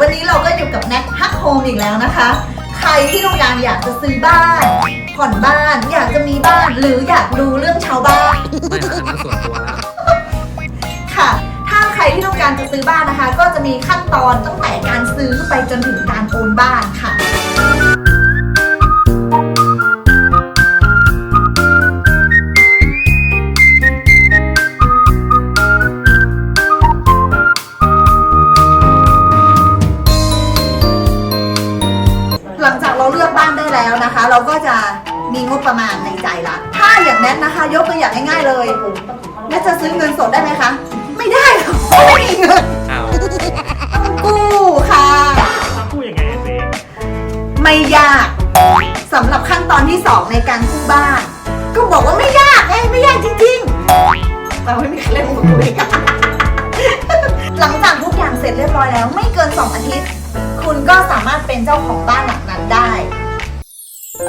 วันนี้เราก็อยู่กับแน็กฮักโฮมอีกแล้วนะคะ ใครที่ต้องการอยากจะซื้อบ้าน ผ่อนบ้าน อยากจะมีบ้าน หรืออยากรู้เรื่องชาวบ้าน ไม่ละอันนั้นส่วนตัวแล้วค่ะ ถ้าใครที่ต้องการจะซื้อบ้านนะคะ ก็จะมีขั้นตอนตั้งแต่การซื้อไปจนถึงการโอนบ้าน เราก็จะมีงบประมาณในใจละ ถ้าอย่างนั้นนะคะ ยกตัวอย่างง่ายๆเลยแม่จะซื้อเงินสดได้ไหมคะ ไม่ได้ค่ะเพราะไม่มีเงินอ้าวต้องกู้ค่ะ พูดยังไงอะเจ๊ไม่ยากสำหรับขั้นตอนที่2ในการกู้บ้าน ก็บอกว่าไม่ยากไงไม่ยากจริงๆเราไม่มีใครเล่นมุกเลยค่ะหลังจากทุกอย่างเสร็จเรียบร้อยแล้ว ไม่เกิน 2 อาทิตย์ คุณก็สามารถเป็นเจ้าของบ้านหลังนั้นได้ แล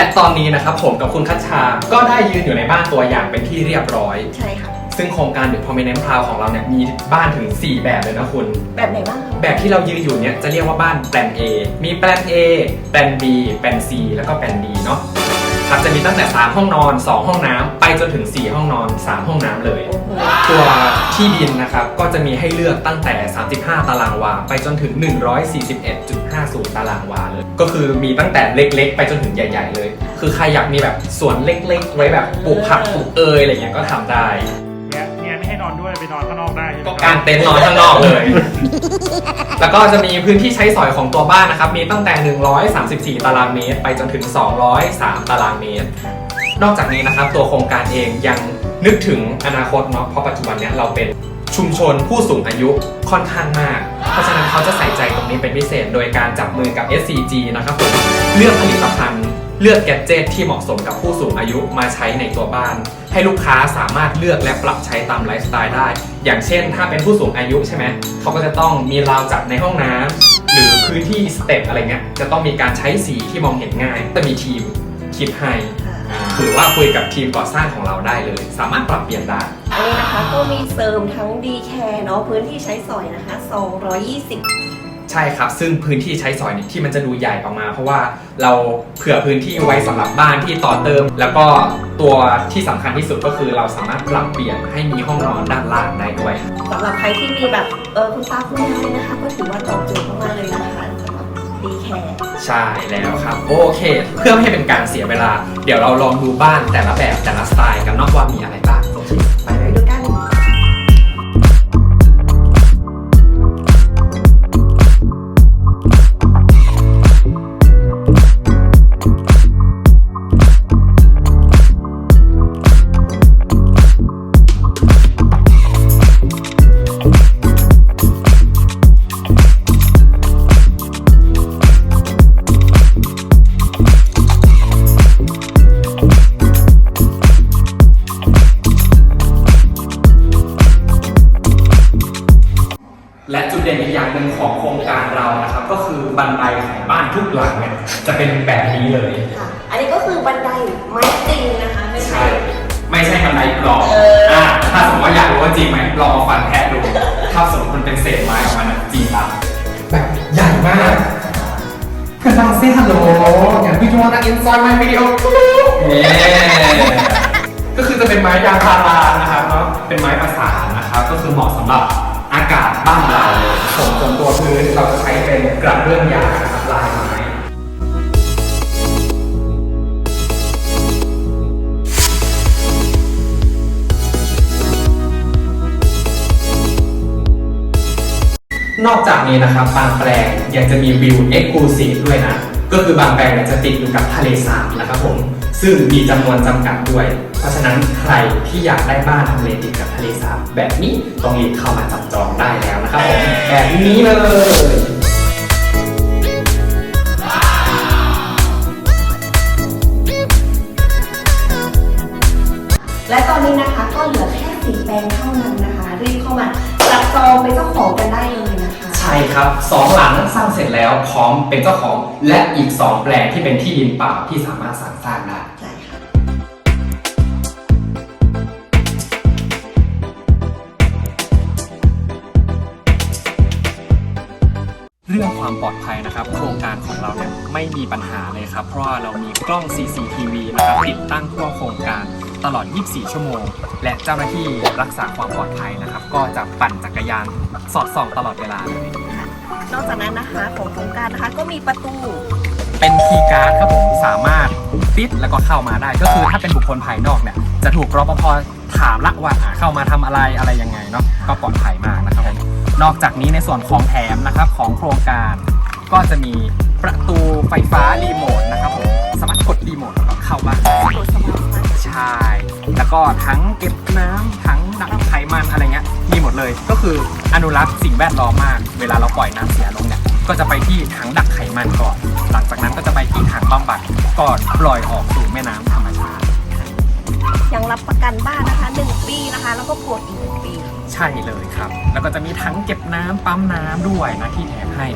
ะตอนนี้นะครับผมกับคุณคัชชา ก็ได้ยืนอยู่ในบ้านตัวอย่างเป็นที่เรียบร้อย ใช่ ซึ่งโครงการ The Prominent Town ของเราเนี่ยมีบ้านถึง 4 แบบเลยนะคุณ แบบไหนบ้างคะแบบที่เรายืนอยู่เนี่ยจะเรียกว่าบ้านแปลน A มีแปลน A แปลน B แปลน C แล้วก็แปลน D เนาะครับจะมีตั้งแต่ 3 ห้องนอน 2 ห้องน้ำไปจนถึง 4 ห้องนอน 3 ห้องน้ำเลย ตัวที่ดินนะครับก็จะมีให้เลือกตั้งแต่ 35 ตารางวา ไปจนถึง 141.50 ตารางวาเลย ก็คือมีตั้งแต่เล็กๆ ไปจนถึงใหญ่ ๆ เลย คือใครอยากมีแบบสวนเล็กๆ ไว้แบบปลูกผักปลูกเอยอะไรเงี้ยก็ทำได้เนี่ยเนี่ยไม่ ให้นอนด้วยไปนอนข้างนอกได้ใช่ไหมก็คการับรเต็นท์นอนข้างนอกเลย แล้วก็จะมีพื้นที่ใช้สอยของตัวบ้านนะครับ มีตั้งแต่ 134 ตารางเมตร ไปจนถึง 203 ตารางเมตร นอกจากนี้นะครับ ตัวโครงการเองยังนึกถึงอนาคตเนาะ เพราะปัจจุบันเนี้ยเราเป็นชุมชนผู้สูงอายุค่อนข้างมาก เพราะฉะนั้นเขาจะใส่ใจตรงนี้เป็นพิเศษ โดยการจับมือกับ SCG นะครับผมเลือกผลิตภัณฑ์ เลือกแกดเจิตที่เหมาะสมกับผู้สูงอายุมาใช้ในตัวบ้าน ให้ลูกค้าสามารถเลือกและปรับใช้ตามไลฟ์สไตล์ได้ อย่างเช่น ถ้าเป็นผู้สูงอายุใช่ไหมเขาก็จะต้องมีราวจัดในห้องน้ำหรือพื้นที่สเต็ปอะไรเงี้ยจะต้องมีการใช้สีที่มองเห็นง่ายจะมีทีมคิดให้อ่าหรือว่าคุยกับทีมก่อสร้างของเราได้เลย สามารถปรับเปลี่ยนได้อันนี้นะคะก็มีเสริมทั้งดีแคร์เนาะพื้นที่ใช้สอยนะคะ 220 ใช่ครับ ซึ่งพื้นที่ใช้สอยเนี่ยที่มันจะดูใหญ่ออกมา เพราะว่าเราเผื่อพื้นที่ไว้สำหรับบ้านที่ต่อเติม แล้วก็ตัวที่สำคัญที่สุดก็คือเราสามารถปรับเปลี่ยนให้มีห้องนอนด้านล่างได้ด้วยสำหรับใครที่มีแบบเออคุณตาคุณยายนะคะ ก็ถือว่าตอบโจทย์มากๆเลยนะคะสำหรับดีแคร์ใช่แล้วครับ โอเค เพื่อไม่ให้เป็นการเสียเวลา เดี๋ยวเราลองดูบ้านแต่ละแบบแต่ละสไตล์กันเนอกว่ามีอะไรบ้าง และจุดเด่นอีกอย่างหนึ่งของโครงการเรานะครับ ก็คือบันไดของบ้านทุกหลังเนี่ยจะเป็นแบบนี้เลย ค่ะ อันนี้ก็คือบันไดไม้จริงนะคะไม่ใช่ใช่ไม่ใช่บันไดปลอมเอออ่่าถ้าสมมติว่าอยากรู้ว่าจริงไหมลองเอาฟันแทะดู ถ้าสมมติมันเป็นเศษไม้ออกมานะจริงปะแบบใหญ่มากเพื่อนบ้านเซ่ฮัลโหลอย่างพี่จวนักอินซอยมาวิดีโอเนี่ยก็คือจะเป็นไม้ยางพารานะครับเนาะเป็นไม้ประสานนะครับ ก็คือเหมาะสำหรับ อากาศบ้านเราส่วนส่วนตัวพื้นเราจะใช้เป็นกระเบื้องยางนะครับลายไม้นอกจากนี้นะครับบางแปลงยังจะมีวิวเอ็กซ์คลูซีฟด้วยนะ ก็คือบางแปลงเนี่ยจะติดอยู่กับทะเลสาบนะครับผมซึ่งมีจำนวนจำกัดด้วย เพราะฉะนั้นใครที่อยากได้บ้านทำเลติดกับทะเลสาบแบบนี้ต้องรีบเข้ามาจับจองได้แล้วนะครับผมแบบนี้เลยและตอนนี้นะคะก็เหลือแค่สีแปลงเท่านั้นนะคะ รีบเข้ามาจับจองเป็นเจ้าของกันได้เลยนะคะ ช่ครับสองหลังสร้างเสร็จแล้วพร้อมเป็นเจ้าของ และอีก2แปลงที่เป็นที่ดินเปล่าที่สามารถสร้างสร้างได้ ใช่ค่ะ เรื่องความปลอดภัยนะครับ โครงการของเราเนี่ยไม่มีปัญหาเลยครับ เพราะว่าเรามีกล้อง CCTV นะครับติดตั้งทั่วโครงการ ตลอด 24 ชั่วโมง และเจ้าหน้าที่รักษาความปลอดภัยนะครับ ก็จะปั่นจักรยานสอดส่องตลอดเวลาเลยนอกจากนั้นนะคะของโครงการนะคะก็มีประตูเป็นคีย์การ์ดครับผมสามารถปิดแล้วก็เข้ามาได้ ก็คือถ้าเป็นบุคคลภายนอกเนี่ยจะถูกรปภถามละว่าอ่าเข้ามาทำอะไรอะไรยังไงเนาะก็ปลอดภัยมากนะครับผมนอกจากนี้ในส่วนของแถมนะครับของโครงการ ก็จะมีประตูไฟฟ้ารีโมทนะครับผมสามารถกดรีโมทแล้วก็เข้าบ้าน ใช่ แล้วก็ทั้งเก็บน้ำทั้งดักไขมันอะไรเงี้ยมีหมดเลย ก็คืออนุรักษ์สิ่งแวดล้อมมาก เวลาเราปล่อยน้ำเสียลงเนี่ย ก็จะไปที่ถังดักไขมันก่อน หลังจากนั้นก็จะไปที่ถังบำบัดก่อนปล่อยออกสู่แม่น้ำธรรมชาติ ยังรับประกันบ้านนะคะ 1 ปีนะคะ แล้วก็โปรดอีก1ปี ใช่เลยครับ แล้วก็จะมีทั้งเก็บน้ำปั๊มน้ำด้วยนะที่แถมให้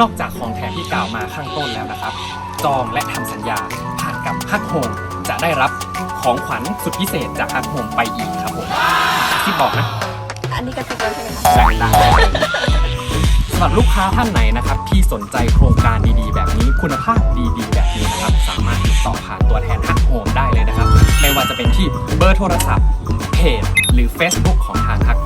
นอกจากของแถมที่กล่าวมาข้างต้นแล้วนะครับ จองและทำสัญญาผ่านกับฮักโฮม จะได้รับของขวัญสุดพิเศษจากฮักโฮมไปอีกครับผมที่บอกนะอันนี้กระติกแล้วใช่ไหมคะดังๆสำหรับลูกค้าท่านไหนนะครับที่สนใจโครงการดีๆ แบบนี้คุณภาพดีๆ แบบนี้นะครับสามารถติดต่อผ่านตัวแทนฮักโฮมได้เลยนะครับ ไม่ว่าจะเป็นที่เบอร์โทรศัพท์เพจหรือ Facebook ของทางฮักโฮ